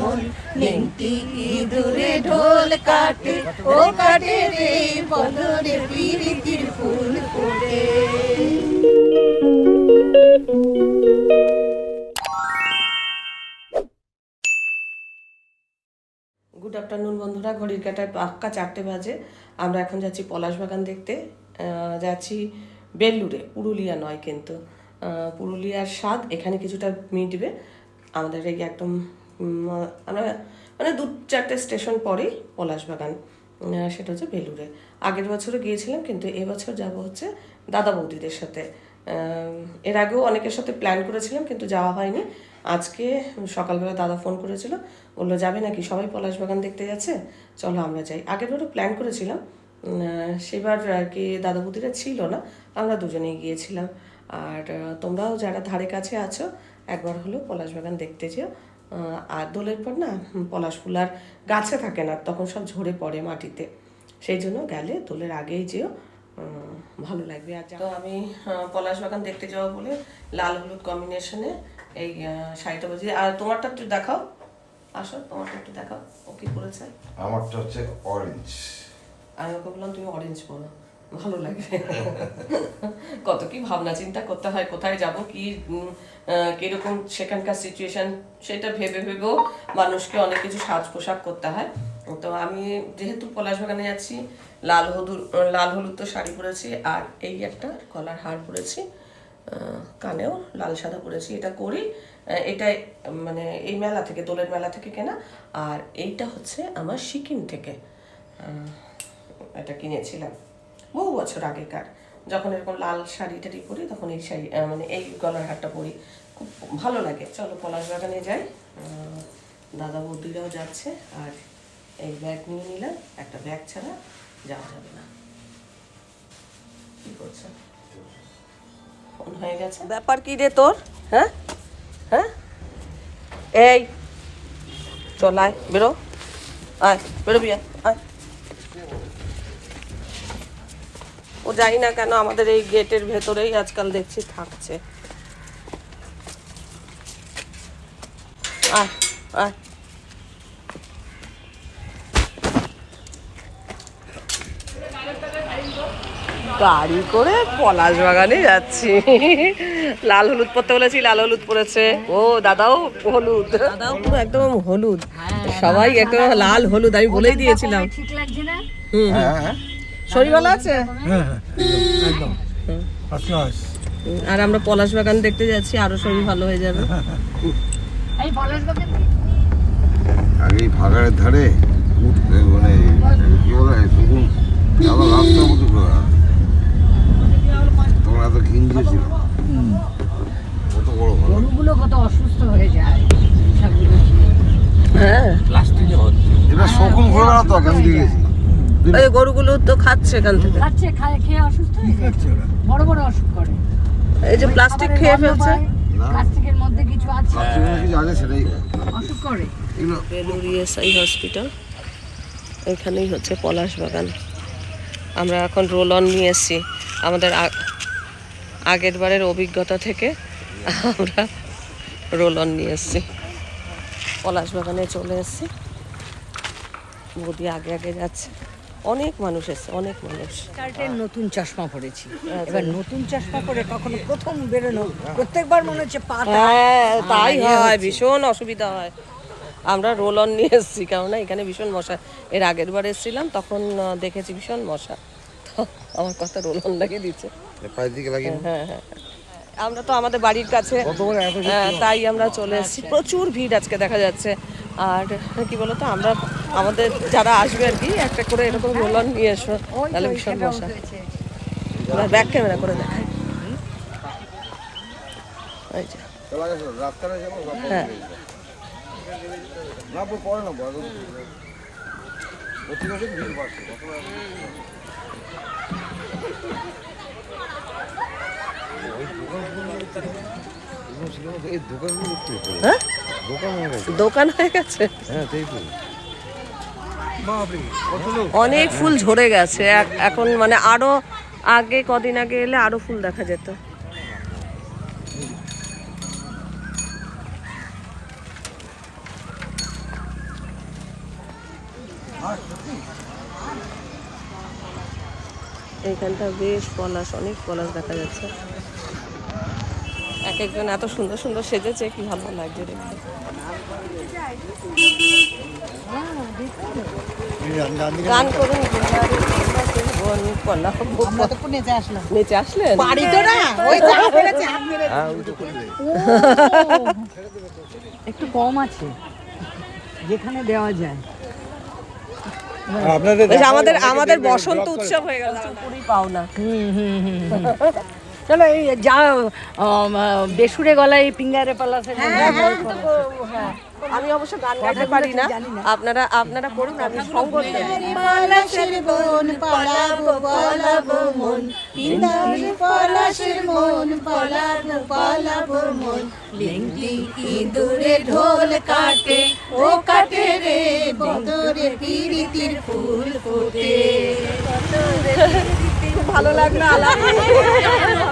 মন। দূরে ঢোল কাটে? ও কাটে রে পিরিতির ফুল ফুটে। গুড আফটারনুন বন্ধুরা, ঘড়ির কাটায় পাক্কা চারটে বাজে। আমরা এখন যাচ্ছি পলাশ বাগান দেখতে। যাচ্ছি বেল্লুরে পুরুলিয়া নয় কিন্তু। পুরুলিয়ার স্বাদ এখানে কিছুটা মিটবে। আমাদের এই একদম আমরা মানে দু চারটে স্টেশন পরেই পলাশ বাগান সেটা হচ্ছে বেলুরে আগের বছরও গিয়েছিলাম, কিন্তু এবছর যাব হচ্ছে দাদা বৌদিদের সাথে। এর আগেও অনেকের সাথে প্ল্যান করেছিলাম, কিন্তু যাওয়া হয়নি। আজকে সকালবেলা দাদা ফোন করেছিল, বলল, যাবে নাকি? সবাই পলাশ বাগান দেখতে যাচ্ছে? চলো আমরা যাই। আগের বারও প্ল্যান করেছিলাম সেবার আর কি দাদা বৌদিরা ছিল না, আমরা দুজনেই গিয়েছিলাম। আর তোমরাও যারা ধারে কাছে আছো একবার হলো পলাশ বাগান দেখতে যেও। আর দোলের পর না পলাশ ফুল আর গাছে থাকে না তখন সব ঝরে পড়ে মাটিতে। সেই জন্য গেলে দোলের আগেই যেও ভালো লাগবে। আর তো আমি পলাশ বাগান দেখতে যাব বলে লাল হলুদ কম্বিনেশনে এই শাড়িটা বলছি আর তোমারটা একটু দেখাও। আসো তোমারটা একটু দেখাও। ও কি করেছে আমারটা হচ্ছে অরেঞ্জ আমি ওকে বললাম তুমি অরেঞ্জ পরো। ভালো লাগবে। কত কি ভাবনা চিন্তা করতে হয়, কোথায় যাব, কি কীরকম সেখানকার সিচুয়েশন সেটা ভেবে ভেবেও মানুষকে অনেক কিছু সাজ পোশাক করতে হয়। তো আমি যেহেতু পলাশ বাগানে যাচ্ছি, লাল হলুদ লাল হলুদ তো শাড়ি পরেছি, আর এই একটা গলার হার পরেছি কানেও লাল সাদা পরেছি, এটা করি এটা মানে এই মেলা থেকে, দোলের মেলা থেকে কেনা, আর এইটা হচ্ছে আমার সিকিম থেকে এটা কিনেছিলাম। বহু বছর আগেকার। যখন এরকম লাল শাড়ি টাড়ি পরি, তখন এই শাড়ি মানে এই গলার হারটা পরি। খুব ভালো লাগে। চলো পলাশ বাগানে যাই। দাদা বৌদিরাও যাচ্ছে। আর এই ব্যাগ নিয়ে নিলাম। একটা ব্যাগ ছাড়া যাওয়া যাবে না। কি করছ? ফোন হয়ে গেছে? ব্যাপার কি রে তোর? হ্যাঁ? হ্যাঁ? এই, চল আয়, বেরো। আয়, বেরোবি আয় আয়। ও জানি না কেন আমাদের এই গেটের ভেতরেই আজকাল দেখছি থাকছে। আয় আয়। গাড়ি করে পলাশ বাগানে যাচ্ছি। লাল হলুদ পরতে বলেছি লাল হলুদ পরেছে। ও দাদাও হলুদ। দাদাও পুরো একদম হলুদ। সবাই একদম লাল হলুদ আমি বলেই দিয়েছিলাম। ঠিক লাগছে না হুম হ্যাঁ হ্যাঁ। শরীর ভালো আছে? হ্যাঁ হ্যাঁ একদম আর আমরা পলাশ বাগান দেখতে যাচ্ছি আরও শরীর ভালো হয়ে যাবে। এই পলাশ বাগান এই ভাগাড়ের ধারে মানে কি বলে তখন আবার রাস্তা মতো তখন এত ঘিঞ্জে ছিল কত বড় ভালো গরুগুলো কত অসুস্থ হয়ে যায়। হ্যাঁ। এটা শকুন ঘোরা বেড়াতো আমি দেখেছি এই গরুগুলো তো খাচ্ছে এখান থেকে। খাচ্ছে খায় খেয়ে অসুস্থ হয়ে যায় বড় বড় অসুখ করে। এই যে প্লাস্টিক খেয়ে ফেলছে। প্লাস্টিকের মধ্যে কিছু আছে। কিছু আছে সেটাই অসুখ করে। এগুলো বেলুর ইএসআই হসপিটাল এখানেই হচ্ছে পলাশ বাগান। আমরা এখন রোল অন নিয়ে এসেছি। আমাদের আগের বারের অভিজ্ঞতা থেকে আমরা রোল অন নিয়ে এসেছি। পলাশ বাগানে চলে এসেছি। বৌদি আগে আগে যাচ্ছে। অনেক মানুষ এসছে অনেক মানুষ। কার্টের নতুন চশমা পরেছি। এবার নতুন চশমা পরে কখনো প্রথম বেরোনো প্রত্যেকবার মনে হচ্ছে পা হ্যাঁ তাই হয় ভীষণ অসুবিধা হয়। আমরা রোল অন নিয়ে এসেছি কেননা এখানে ভীষণ মশা। এর আগের বার এসেছিলাম তখন দেখেছি ভীষণ মশা। তো আমার কথা রোল অন লাগিয়ে দিচ্ছে। হ্যাঁ হ্যাঁ। আমরা তো আমাদের বাড়ির কাছে হ্যাঁ, তাই আমরা চলে এসেছি। প্রচুর ভিড় আজকে দেখা যাচ্ছে। আর কি বলতো আমরা আমাদের যারা আসবে আর কি একটা করে এরকম রোল অন নিয়ে এসো তাহলে ভীষণ মশা ব্যাক ক্যামেরা করে দেখাই এই যে। চলা গেছে রাস্তাটা যাব হ্যাঁ। হ্যাঁ? দোকান হয়ে গেছে। হ্যাঁ, অনেক ফুল ঝরে গেছে। এখন মানে আরও আগে কদিন আগে এলে আরও ফুল দেখা যেত। এখানটা বেশ পলাশ অনেক পলাশ দেখা যাচ্ছে। এক একজন এত সুন্দর সুন্দর সেজেছে কি ভালো লাগছে দেখতে। গান করুন বিহারি পলাশের বন কলা আমরা তো নেচে আসলাম নিচে আসলেন? বাড়ি তো না ওই যা পেরেছে হাত মেরে একটু কম আছে যেখানে দেওয়া যায়। আমাদের আমাদের বসন্ত উৎসব হয়ে গেল পুরি পাও না। চলো এই যা বেসুরে গলায় পিঙ্গারে পালাসে আমি অবশ্য গান গাইতে পারি না। আপনারা আপনারা করুন আমি সঙ্গ দেব। পলাশের বন পলাবো পলাবো মন। পিন্দারে পলাশের মন পলাবো পলাবো মন। লিংটি ইঁদুরে ঢোল কাটে? ও কাটে রে বদরে পিরিতির ফুল ফোটে। ভালো লাগল আলাপ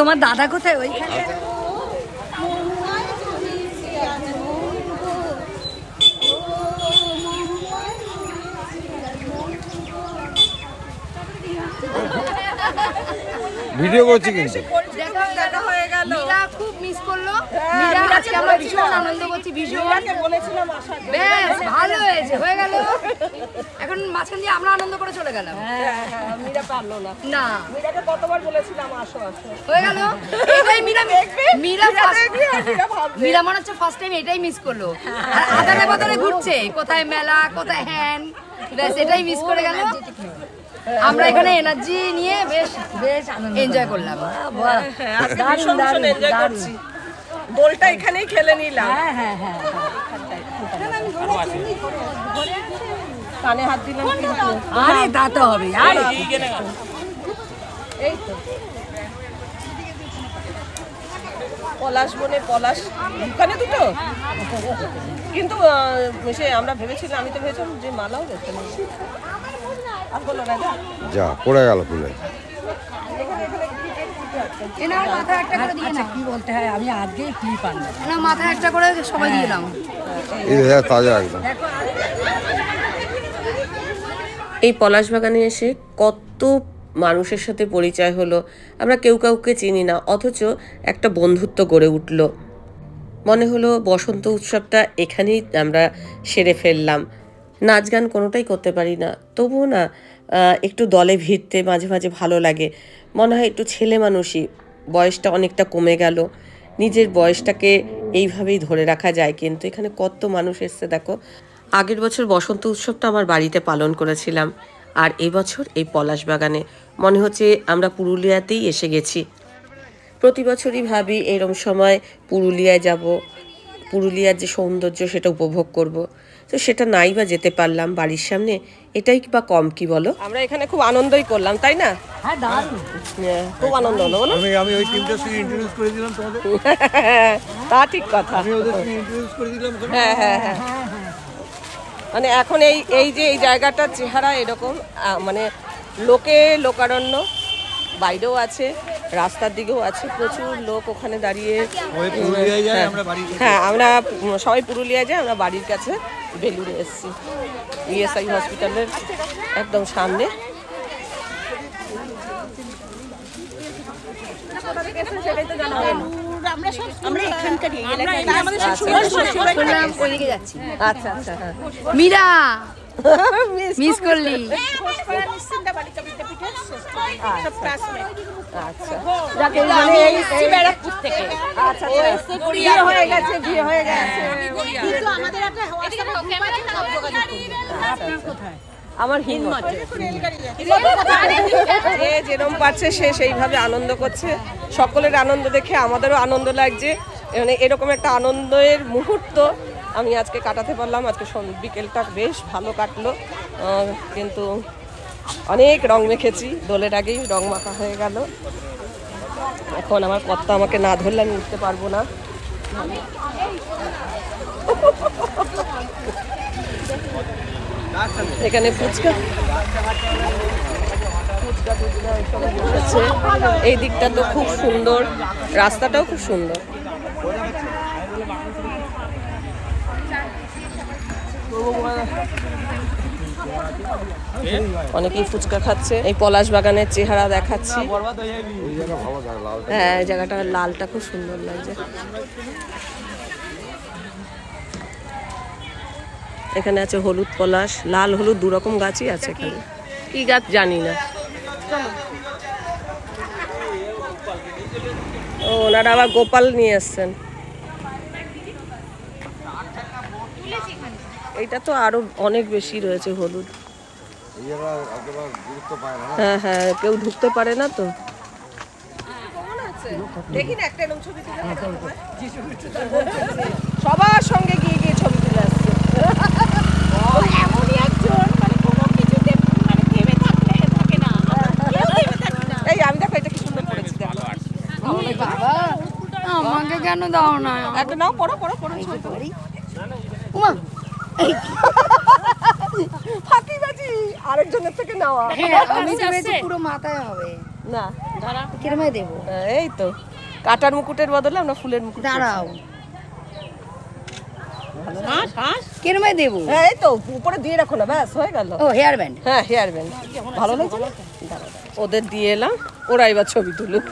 তোমার দাদা কোথায়? ওইখানে? ভিডিও করছি কিন্তু। মীরা খুব মিস করল। মীরা আজকে আমরা ভীষণ আনন্দ করছি ভীষণ। বলেছিলাম বেশ ভালো হয়েছে হয়ে গেল। এখন মাঝখান দিয়ে আমরা আনন্দ করে চলে গেলাম। হ্যাঁ, মীরা পারল না। না। মীরাকে কতবার বলেছিলাম আসো আসো। হয়ে গেল। এটাই মীরা মীরা মীরা মনে হচ্ছে ফার্স্ট টাইম এটাই মিস করল। আর বদলে ঘুরছে। কোথায় মেলা কোথায় হ্যান। ব্যাস এটাই মিস করে গেল। আমরা এখানে এনার্জি নিয়ে বেশ বেশ এনজয় করলাম। আজকে ভীষণ ভীষণ এনজয় করছি। দোলটা এখানেই খেলে নিলাম। হ্যাঁ হ্যাঁ হ্যাঁ। কানে হাত দিলাম কিন্তু আরে তা তো হবে আরে। পলাশ বনে পলাশ। দোকানে দুটো? কিন্তু সে আমরা ভেবেছিলাম আমি তো ভেবেছিলাম যে মালাও দেখতে যা। যা পড়ে গেল ফুলে এনার মাথায় একটা করে দিয়ে আচ্ছা কি বলতে হয়? আমি আজকেই ক্লিপ আনলাম এনার মাথায় একটা করে সবাই দিয়ে দাও এই যে তাজা একদম। এই পলাশ বাগানে এসে কত মানুষের সাথে পরিচয় হলো আমরা কেউ কাউকে চিনি না অথচ একটা বন্ধুত্ব গড়ে উঠল। মনে হলো বসন্ত উৎসবটা এখানেই আমরা সেরে ফেললাম। নাচ গান কোনোটাই করতে পারি না। তবুও না একটু দলে ভিড়তে মাঝে মাঝে ভালো লাগে। মনে হয় একটু ছেলে মানুষই, বয়সটা অনেকটা কমে গেল। নিজের বয়সটাকে এইভাবেই ধরে রাখা যায়। কিন্তু এখানে কত মানুষ এসছে দেখো। আগের বছর বসন্ত উৎসবটা আমার বাড়িতে পালন করেছিলাম। আর এবছর এই পলাশ বাগানে। মনে হচ্ছে আমরা পুরুলিয়াতেই এসে গেছি। প্রতি বছরই ভাবি এরম সময় পুরুলিয়ায় যাব। পুরুলিয়ার যে সৌন্দর্য সেটা উপভোগ করব। তো সেটা নাই বা যেতে পারলাম বাড়ির সামনে এটাই বা কম কি বলো? আমরা এখানে খুব আনন্দই করলাম তাই না? হ্যাঁ খুব আনন্দ হলো বলো। আমি আমি ওই টিমটার সঙ্গে ইন্ট্রোডিউস করে দিলাম তোমাদের। তা ঠিক কথা। আমি ওদের সঙ্গে ইন্ট্রোডিউস করে দিলাম হ্যাঁ হ্যাঁ হ্যাঁ। মানে এখন এই এই যে এই জায়গাটার চেহারা এরকম মানে লোকে লোকারণ্য বাইরেও আছে। রাস্তার দিকেও আছে প্রচুর লোক ওখানে দাঁড়িয়ে। ওই পুরুলিয়ায় যায় হ্যাঁ। আমরা বাড়ি হ্যাঁ আমরা সবাই পুরুলিয়ায় যাই আমরা বাড়ির কাছে বেলুড়ে এসেছি। ইএসআই হসপিটালের একদম সামনে। আমরা এখানকারই শুনলাম ওইদিকে যাচ্ছি আচ্ছা আচ্ছা। হ্যাঁ মীরা। মিস করলি আচ্ছা। মানে আচ্ছা। আচ্ছা হয়ে হয়ে আমার হিম্মত। যে যেরকম পারছে সে সেইভাবে আনন্দ করছে। সকলের আনন্দ দেখে আমাদেরও আনন্দ লাগছে। মানে এরকম একটা আনন্দের মুহূর্ত আমি আজকে কাটাতে পারলাম, আজকে বিকেলটা বেশ ভালো কাটলো। কিন্তু অনেক রং মেখেছি, দোলের আগেই রং মাখা হয়ে গেল। এখন আমার কর্তা আমাকে না ধরলে আমি উঠতে পারব না। এখানে ফুচকা। ফুচকা বসেছে। এই দিকটা তো খুব সুন্দর, রাস্তাটাও খুব সুন্দর। অনেকেই ফুচকা খাচ্ছে। এই পলাশ বাগানের চেহারা দেখাচ্ছি। হ্যাঁ জায়গাটা লালটা খুব সুন্দর লাগছে। এখানে আছে হলুদ পলাশ, লাল হলুদ, দু রকম গাছই আছে এখানে। কি গাছ জানি না। ও, ওনারা আবার গোপাল নিয়ে এসছেন। এইটা তো আরও অনেক বেশি রয়েছে হলুদ। হ্যাঁ হ্যাঁ কেউ ঢুকতে পারে না তো। এরকম ছবি তুলে সবার সঙ্গে গিয়ে গিয়ে ছবি তুলে আসছে। এমনই একজন মানে কোনো কিছুতে মানে আমি দেখো এটা কি সুন্দর করেছি বাবা আমাকে কেন দাও না? একটা নাও পড়ো পড়ো পড়ো ছবি। উমা। ফাঁকিবাজি আরেকজনের থেকে নেওয়া। আমি ভেবেছি পুরো মাথায় হবে। না কিরমে দেবো? এই তো। কাটার মুকুটের বদলে আমরা ফুলের মুকুট দাঁড়াও। কিরমে দেবো? হ্যাঁ এই তো উপরে দিয়ে রাখো না ব্যাস হয়ে গেল। ও হেয়ার ব্যান্ড হ্যাঁ হেয়ার ব্যান্ড ভালো লাগছে। ওদের দিয়ে এলাম ওরা এবার ছবি তুলুক।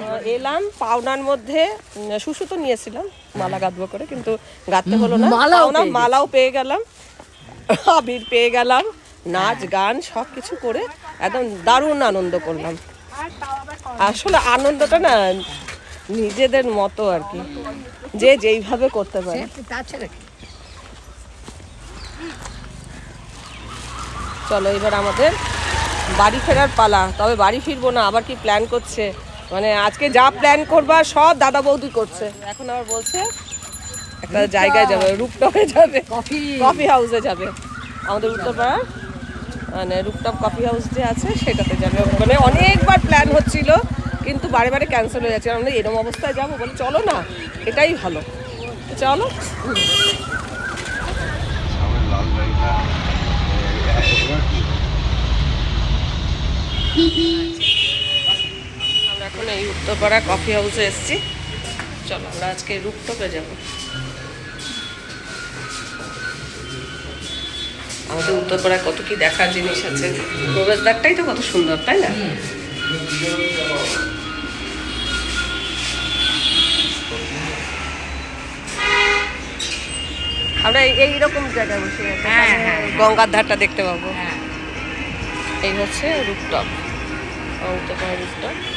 আহ, এলাম পাওনার মধ্যে শুশু তো নিয়েছিলাম মালা গাঁথবো করে কিন্তু গাঁথতে হলো না। মালাও পাওনা মালাও পেয়ে গেলাম আবির পেয়ে গেলাম নাচ গান সব কিছু করে একদম দারুণ আনন্দ করলাম। আসলে আনন্দটা না নিজেদের মতো আর কি যে যেইভাবে করতে পারে তাছাড়া কি? চলো এবার আমাদের বাড়ি ফেরার পালা। তবে বাড়ি ফিরবো না আবার কি প্ল্যান করছে? মানে আজকে যা প্ল্যান করবা সব দাদা বৌদি করছে। এখন আবার বলছে একটা জায়গায় যাবে রুপটপে যাবে। কফি কফি হাউসে যাবে। আমাদের উত্তরপাড়ার মানে রুপটপ কফি হাউস যে আছে সেটাতে যাবে। মানে অনেকবার প্ল্যান হচ্ছিল কিন্তু বারে বারে ক্যান্সেল হয়ে যাচ্ছে। আমরা এরকম অবস্থায় যাব বলে চলো না এটাই ভালো। চলো সামনে লাল গাড়িটা এবার কি আমরা এখন এই উত্তরপাড়া কফি হাউসে এসেছি। চলো আমরা আজকে রুপটপে যাব। আমাদের উত্তরপাড়ায় কত কি দেখার জিনিস আছে। প্রবেশদ্বারটাই তো কত সুন্দর তাই না? আমরা এই- এইরকম জায়গায় বসে আছি। গঙ্গার ধারটা দেখতে পাবো। এই হচ্ছে রুপটপ উত্তরপাড়া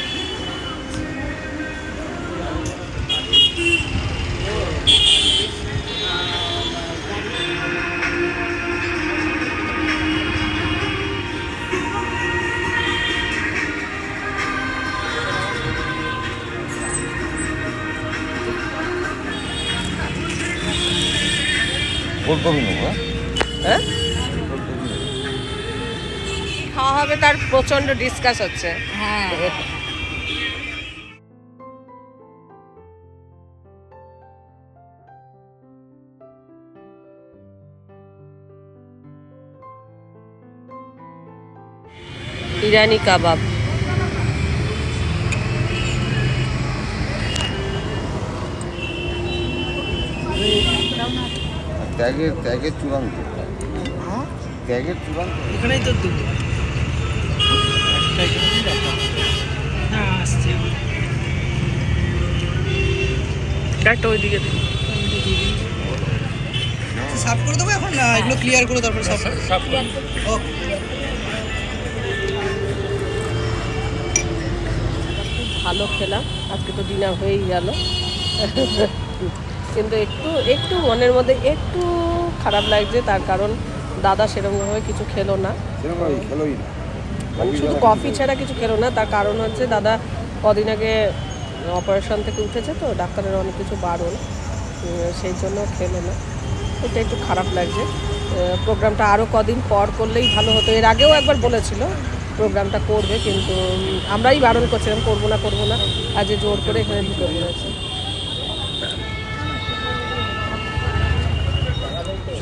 প্রচণ্ড ডিসকাস হচ্ছে। হ্যাঁ। ইরানি কাবাব। ত্যাগের ত্যাগের চূড়ান্ত। ত্যাগের চূড়ান্ত। এখানেই তো দেবো ওইদিকে সাফ করে দেবো এখন? না এগুলো ক্লিয়ার করে তারপরে সাফ সাফ ও ভালো খেলাম আজকে তো ডিনার হয়েই গেল। কিন্তু একটু একটু মনের মধ্যে একটু খারাপ লাগছে তার কারণ দাদা সেরকমভাবে কিছু খেলো না। সেরকম খেলোই না। মানে শুধু কফি ছাড়া কিছু খেলো না তার কারণ হচ্ছে দাদা কদিন আগে অপারেশন থেকে উঠেছে তো ডাক্তারের অনেক কিছু বারণ সেই জন্য খেলো না। এটা একটু খারাপ লাগছে। প্রোগ্রামটা আরও কদিন পর করলেই ভালো হতো। এর আগেও একবার বলেছিল প্রোগ্রামটা করবে কিন্তু আমরাই বারণ করছিলাম করব না করব না আজ জোর করে এখানে ঢুকে পড়েছে।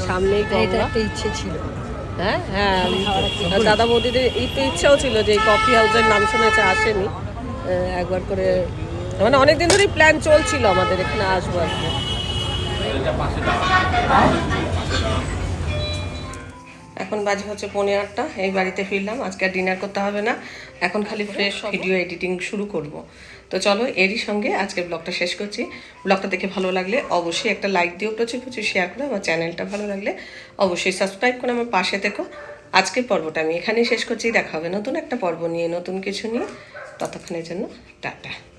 সামনেই এটা একটা ইচ্ছে ছিল। হ্যাঁ হ্যাঁ দাদা বৌদিদের এই তো ইচ্ছাও ছিল যে এই কফি হাউসের নাম শুনেছে আসেনি। একবার করে মানে অনেক দিন ধরেই প্ল্যান চলছিল আমাদের এখানে আসব আসব এখন বাজে হচ্ছে পৌনে আটটা এই বাড়িতে ফিরলাম আজকে আর ডিনার করতে হবে না। এখন খালি ফ্রেশ ভিডিও এডিটিং শুরু করব। তো চলো এরই সঙ্গে আজকের ব্লগটা শেষ করছি। ব্লগটা দেখে ভালো লাগলে অবশ্যই একটা লাইক দিও, প্রচুর প্রচুর শেয়ার করো, আমার চ্যানেলটা ভালো লাগলে অবশ্যই সাবস্ক্রাইব করে আমার পাশে থেকো। আজকের পর্বটা আমি এখানেই শেষ করছি, দেখা হবে নতুন একটা পর্ব নিয়ে, নতুন কিছু নিয়ে। ততক্ষণের জন্য, টাটা।